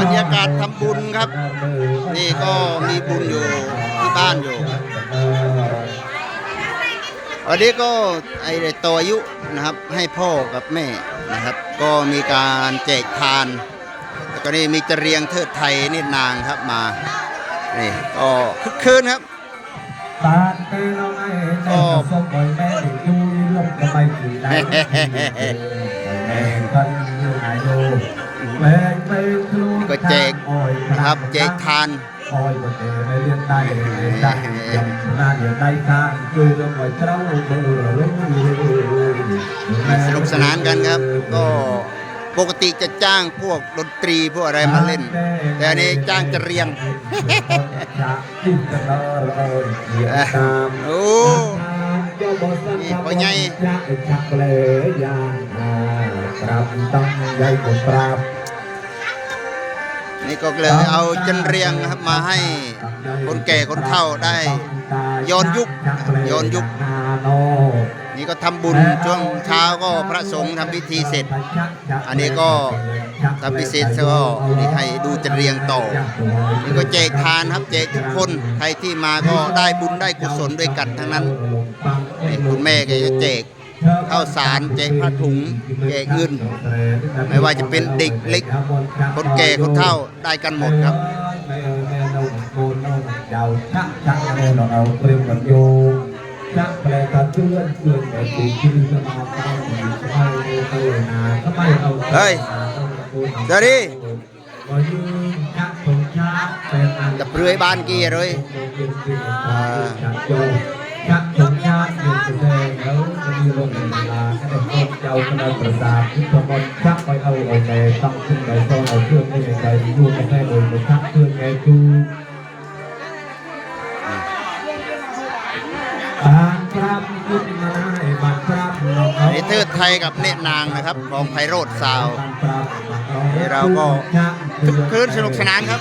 บรรยากาศทำบุญครับ นี่ก็มีบุญอยู่ที่บ้านอยู่วันนี้ก็ไอตัวอายุนะครับให้พ่อกับแม่นะครับ ก็มีการแจกทานแล้วก็นี่มีจะเรียงเทิดไทยนิดนางครับมานี่ก็คึกคืนครับบ้านเตน้องไอ้แม่ ก็แม่ติดอยู่ลมก็ไม่กี่ได้แม่พันอยู่ไหนดูแม่ไปครับแจกทานคอยก็เจไม่เรียนได้ได้ยอมหน้าเดียวได้ข้างคือเรื่องไว้เจ้าเร์ลุ้สนุกสนานกันครับ ก็ปกติจะจ้างพวกดนตรีพวกอะไรมาเล่น แต่อันนี้จ้างจะเรียงโอ้นี่พ่อใหญ่ชักเลยงครับต้องใหญ่กว่าปราบ นี่ก็เลยเอาจันเรียงนะครับมาให้คนแก่คนเฒ่าได้ย้อนยุคย้อนยุค นี่ก็ทำบุญช่วงเช้าก็พระสงฆ์ทำพิธีเสร็จ อันนี้ก็ทำพิธีเสร็จก็นี่ให้ดูจันเรียงต่อ นี่ก็แจกทานครับแจกทุกคนใครที่มาก็ได้บุญได้กุศลด้วยกันทั้งนั้นนี่คุณแม่ก็จะแจก ข้าวสารแจกผ้าถุงแจกเงินไม่ว่าจะเป็นเด็กเล็ก คนแก่คนเฒ่าได้กันหมดครับชักชักแม่เราเอาเตรียมกันโยชักแปลกันเพื่อนเพื่อนแบบตีชื่อจะมาเข้า ได้พบเจ้าคณะประสาทที่ตำบลชักไปเอาเอาแต่ต้องขึ้นไปซ้อนเอาเครื่องไม่ใใจอยู่ในแม่โดยไปชักเครื่องแกจูอ่านครับขึ้นมาให้บัตรครับน้องเขานี่เทิดไทยกับเนตรนางนะครับของไพโรธซาวนี่เราก็คึกคืนสนุกสนานครับ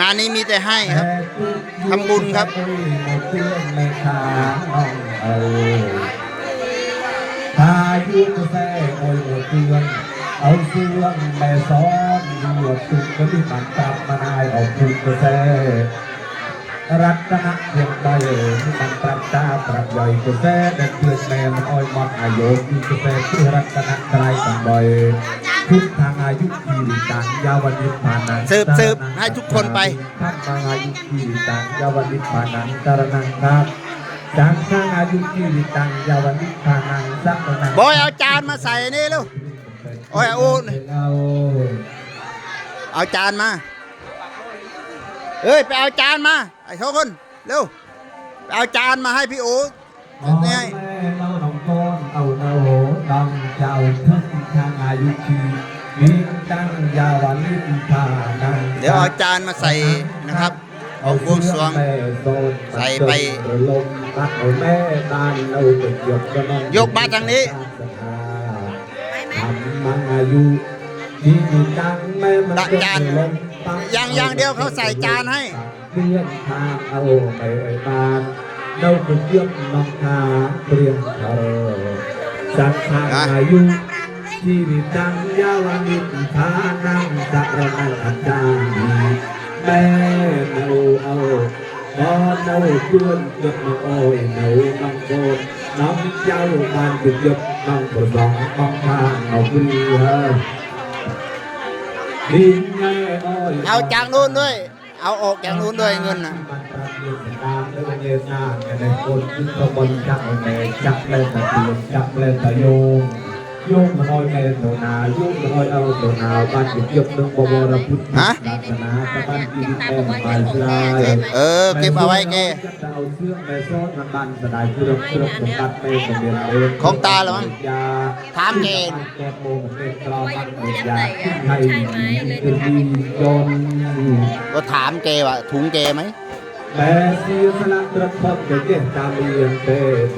งานนี้มีแต่ให้ครับทำบุญครับ แสโอยโอยเตือนเอาเสื่องแม่ซ้อนหวดตุกก็ที่มันตามมานายออกทุกกระแสรัตนเพียงใดที่มันปรับตาปรับย่อยกระแสเด็กเพื่อนแม่มันอ้อยมอดอายุที่กระแสที่รัตนกลายกันบ่อยทุกทางอายุที่ต่างยาวันนิพพานังสืบสืบให้ทุกคนไปท่านทางอายุที่ต่างยาวันนิพพานังกรนังครับ จังทางอายุที่ต่างยาวันนิพพานังสักนังบอยเอาจานมาใส่นี่ลูกโอ้ยเอาเอาเอาจานมาเอ้ยไปเอาจานมาไอ้ทุกคนเร็วไปเอาจานมาให้พี่โอ๊ตพ่อนี่แม่เราหนองก้อนเอาเอาโหดังเจ้าทั้งทางอายุที่มีจังยาวันนิพพานังเดี๋ยวเอาจานมาใส่นะครับเอาบวงสรวงใส่ไป ลมพัดเอาแม่ตานเราไปยกกระนองยกมาทางนี้ทำมังอายุที่มีจังแม่มันดักจานลมตั้อย่างอย่างเดียวเขาใส่จานให้เพื่อนทางเอาไปไอ้บานเราไปเยี่ยมน้องทาเตรียมเธอสักทางอายุชีวิตดังยาวนิพพานังสักระนังอาจารย์แม่เนาเอา พอเนาเพื่อนเกิดมาโอ้ยเนาน้องโกนน้องเจ้ามันจุดยบน้องประสองน้องทางเอาเพื่อดินแม่โอ้ยเอาจากนู้นด้วย เอาออกจากนู้นด้วยเงินนะมันประเดี๋ยวตามแล้วก็เยนากันในคนที่ตะบนจักแม่จักเล่นตะเตียนจักเล่นตะโยงโยมมันอ้อยแม่โดนาโยมมันอ้อยเอาโดนาบ้านหยุดยกนึงบวรพุทธศาสนาตะบ้านกินแม่ไปลายเออเก็บเอาไว้แกจะเอาเสื้อแม่ซ้อนมันบันสลายเพื่อเพื่อสมบัติแม่สมเด็จเองของตาหรอมั้งถามแกแกโมงเป็นกรอมันเป็นยาไทยเป็นดีจนก็ถามแกว่าถุงแกไหมแม่เสียสละตรัพบจะเย็นตามเรียนเต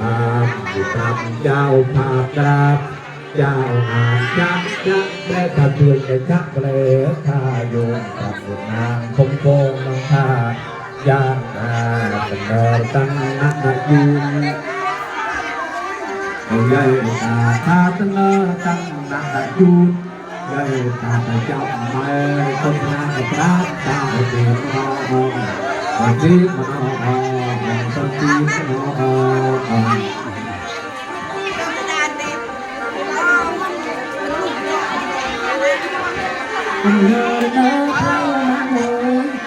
ตามอยู่ตามเจ้าภาพกราบ เจ้าอาจักจักแม่ถ้าช่วยแกจักเลยข้าโยมกับนางคงโกงน้องข้าย่างนาเป็นเนอตั้งนักยืนเอาใหญ่ตาข้าตั้งเนอตั้งนักยืนใหญ่ตารไปเจ้าไม่คนงานกับรักตาเดียวมองคนที่มองคนที่มอง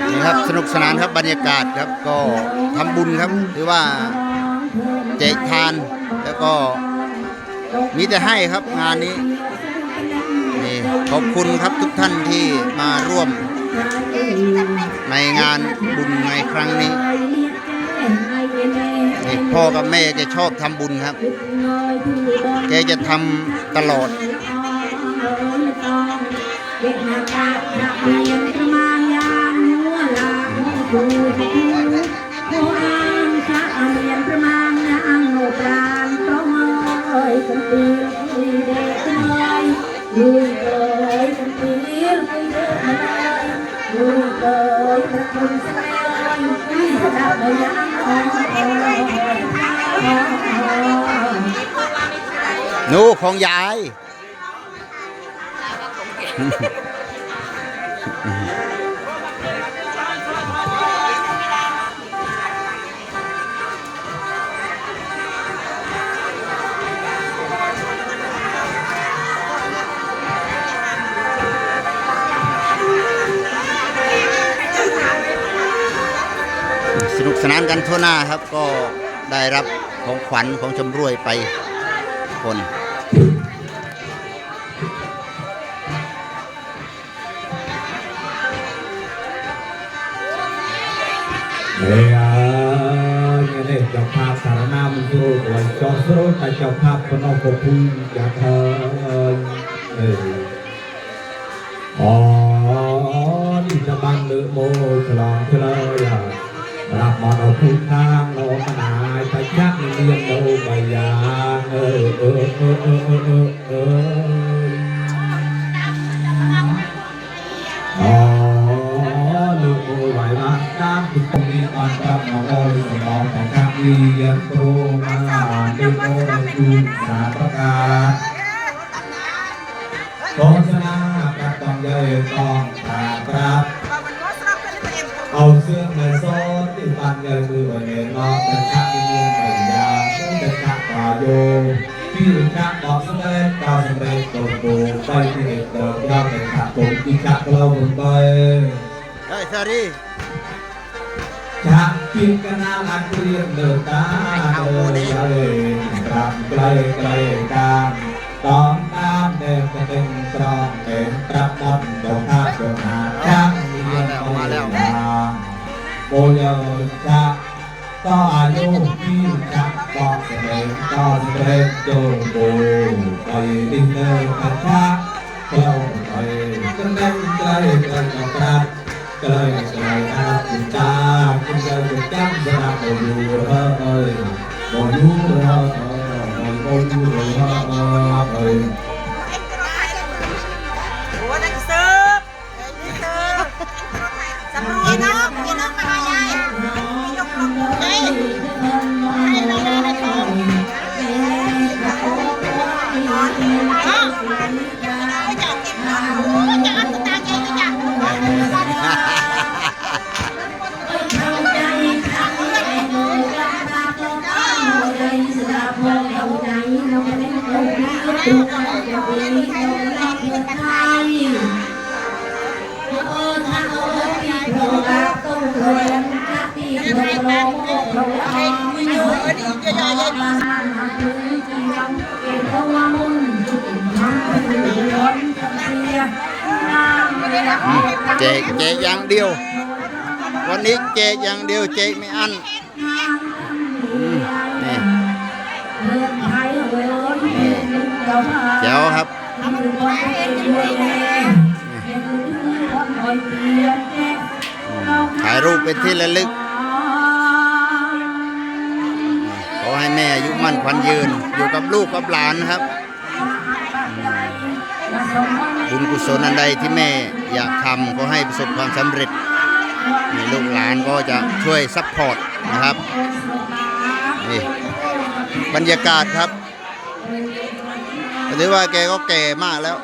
นี่ครับสนุกสนานครับบรรยากาศครับก็ทำบุญครับหรือว่าแจกทานแล้วก็มีแต่ให้ครับงานนี้นี่ขอบคุณครับทุกท่านที่มาร่วมในงานบุญในครั้งนี้นพ่อกับแม่แกชอบทำบุญครับ แกจะทำตลอด นู่ของยาย สนุกสนานกันทั่วหน้าครับก็ได้รับของขวัญของชำรวยไปคน เฮ้ยเนี่ยเนี่ยเจ้าภาพสารนามันโสดไว้จอโสด โฆษณาประต้องเย่ต้องตาครับ เอาเสื้อมาซ้อนที่ปันเงินมือวันเงินนอกเป็นข้าเรียนปัญญาเป็นข้าป่าโยที่ข้าบอกสำเร็จก็สำเร็จโตโตไปที่เด็กเดิมยอดเป็นข้าผมที่ข้าเราบนไปเฮ้ยสารีจากกินกันนาลักเรียนเดินตาเดินไปกลับไกลไกลกันตอนตามเดินก็เป็น ตรองเป็นตรับมดเจ้าข้าเจ้าหาจังเรียนไปทางโบยชะก็อายุที่จักบอกเสด็จก็เสด็จโจโบไปดินเดินกันชักเข้าไปจนได้ไกลไกลกับรักไกลไกลอาคุณตาคุณจะจะจำจะรักอยู่เอ้ยบ่อยู่เอ้ยบ่อยู่เอ้ย แจกแจกอย่างเดียว วันนี้แจกอย่างเดียวแจกไม่อั้นนี่เจ้าครับถ่ายรูปเป็นที่ระลึก แม่อายุมั่นขวัญยืน อยู่กับลูกกับหลานนะครับ บุญกุศลอันใดที่แม่อยากทำก็ให้ประสบความสำเร็จนี่ลูกหลานก็จะช่วยซัพพอร์ตนะครับนี่บรรยากาศครับถือว่าแกก็แก่มากแล้ว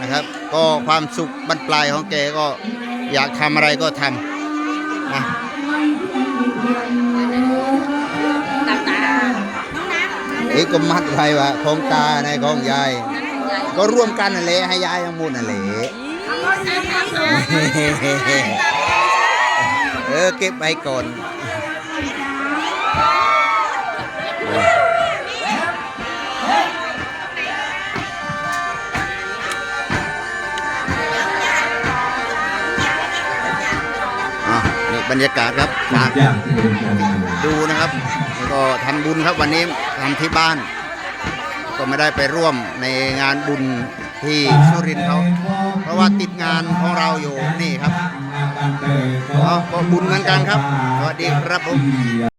นะครับ ก็ความสุขบรรปลายของแกก็อยากทำอะไรก็ทำนะำเอ้ก็มัดไว้ว่าของตาในของยาย ก็ร่วมกันนั่นแหละให้ยายทั้งหมดนั่นแหละเออเก็บไว้ก่อนอะนี่บรรยากาศครับฝากดูนะครับ แล้วก็ทำบุญครับวันนี้ ทำที่บ้าน ก็ไม่ได้ไปร่วมในงานบุญที่สุรินทร์เขาเพราะว่าติดงานของเราอยู่นี่ครับอ๋อบุญเหมือนกันครับสวัสดีครับผม